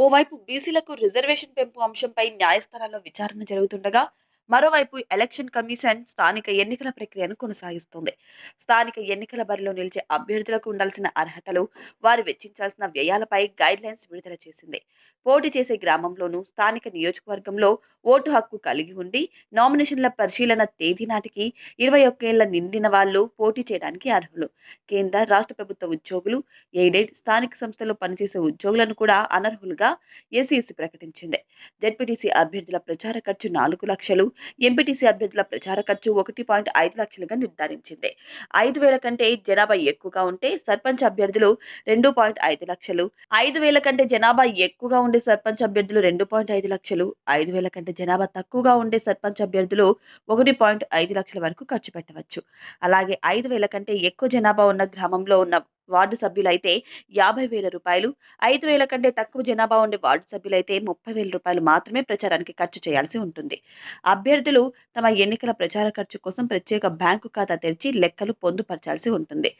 ఓవైపు బీసీలకు రిజర్వేషన్ పెంపు అంశంపై న్యాయస్థానాల్లో విచారణ జరుగుతుండగా మరోవైపు ఎలక్షన్ కమిషన్ స్థానిక ఎన్నికల ప్రక్రియను కొనసాగిస్తుంది. స్థానిక ఎన్నికల బరిలో నిలిచే అభ్యర్థులకు ఉండాల్సిన అర్హతలు వారు వెచ్చించాల్సిన వ్యయాలపై గైడ్ లైన్స్ విడుదల చేసింది. పోటీ చేసే గ్రామంలోనూ స్థానిక నియోజకవర్గంలో ఓటు హక్కు కలిగి ఉండి నామినేషన్ల పరిశీలన తేదీ నాటికి ఇరవై ఒక్కేళ్ళ నిండిన వాళ్ళు పోటీ చేయడానికి అర్హులు. కేంద్ర రాష్ట్ర ప్రభుత్వ ఉద్యోగులు ఎయిడెడ్ స్థానిక సంస్థలో పనిచేసే ఉద్యోగులను కూడా అనర్హులుగా ఏసీసీ ప్రకటించింది. జెడ్పీటీసీ అభ్యర్థుల ప్రచార ఖర్చు నాలుగు లక్షలు ఎంపీటీసీ అభ్యర్థుల ప్రచార ఖర్చు ఒకటి పాయింట్ ఐదు లక్షలుగా నిర్ధారించింది. ఐదు వేల కంటే జనాభా ఎక్కువగా ఉంటే సర్పంచ్ అభ్యర్థులు రెండు పాయింట్ ఐదు లక్షలు ఐదు వేల కంటే జనాభా ఎక్కువగా ఉండే సర్పంచ్ అభ్యర్థులు రెండు పాయింట్ ఐదు లక్షలు ఐదు వేల కంటే జనాభా తక్కువగా ఉండే సర్పంచ్ అభ్యర్థులు ఒకటి పాయింట్ ఐదు లక్షల వరకు ఖర్చు పెట్టవచ్చు. అలాగే ఐదు వేల కంటే ఎక్కువ జనాభా ఉన్న గ్రామంలో ఉన్న వార్డు సభ్యులైతే యాభై వేల రూపాయలు ఐదు వేల కంటే తక్కువ జనాభా ఉండే వార్డు సభ్యులైతే ముప్పై వేల రూపాయలు మాత్రమే ప్రచారానికి ఖర్చు చేయాల్సి ఉంటుంది. అభ్యర్థులు తమ ఎన్నికల ప్రచార ఖర్చు కోసం ప్రత్యేక బ్యాంకు ఖాతా తెరిచి లెక్కలు పొందుపరచాల్సి ఉంటుంది.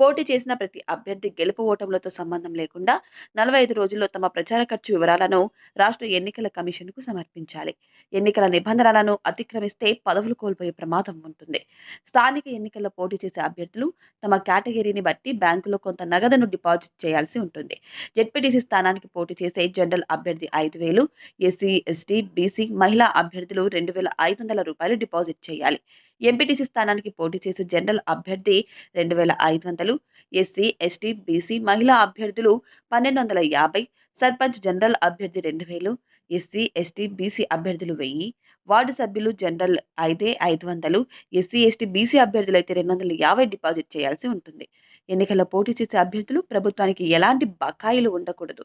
పోటీ చేసిన ప్రతి అభ్యర్థి గెలుపు ఓటములతో సంబంధం లేకుండా నలభై ఐదు రోజుల్లో తమ ప్రచార ఖర్చు వివరాలను రాష్ట్ర ఎన్నికల కమిషన్కు సమర్పించాలి. ఎన్నికల నిబంధనలను అతిక్రమిస్తే పదవులు కోల్పోయే ప్రమాదం ఉంటుంది. స్థానిక ఎన్నికల్లో పోటీ చేసే అభ్యర్థులు తమ కేటగిరీని బట్టి బ్యాంకులో కొంత నగదును డిపాజిట్ చేయాల్సి ఉంటుంది. జెడ్పీటీసీ స్థానానికి పోటీ చేసే జనరల్ అభ్యర్థి ఐదు వేలు ఎస్సీ ఎస్టీ బీసీ మహిళా అభ్యర్థులు రెండు వేల ఐదు వందల రూపాయలు డిపాజిట్ చేయాలి. ఎంపీటీసీ స్థానానికి పోటీ చేసే జనరల్ అభ్యర్థి రెండు వేల ఐదు వందలు ఎస్సీ ఎస్టీ బీసీ మహిళా అభ్యర్థులు పన్నెండు వందల యాభై సర్పంచ్ జనరల్ అభ్యర్థి రెండు వేలు ఎస్సీ ఎస్టీ బీసీ అభ్యర్థులు వెయ్యి వార్డు సభ్యులు జనరల్ అయితే ఐదు వందలు ఎస్సీ ఎస్టీ బీసీ అభ్యర్థులు అయితే రెండు వందల యాభై డిపాజిట్ చేయాల్సి ఉంటుంది. ఎన్నికల్లో పోటీ చేసే అభ్యర్థులు ప్రభుత్వానికి ఎలాంటి బకాయిలు ఉండకూడదు.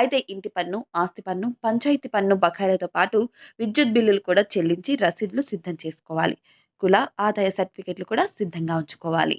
అయితే ఇంటి పన్ను ఆస్తి పన్ను పంచాయతీ పన్ను బకాయిలతో పాటు విద్యుత్ బిల్లులు కూడా చెల్లించి రసీదులు సిద్ధం చేసుకోవాలి. కుల ఆదాయ సర్టిఫికెట్లు కూడా సిద్ధంగా ఉంచుకోవాలి.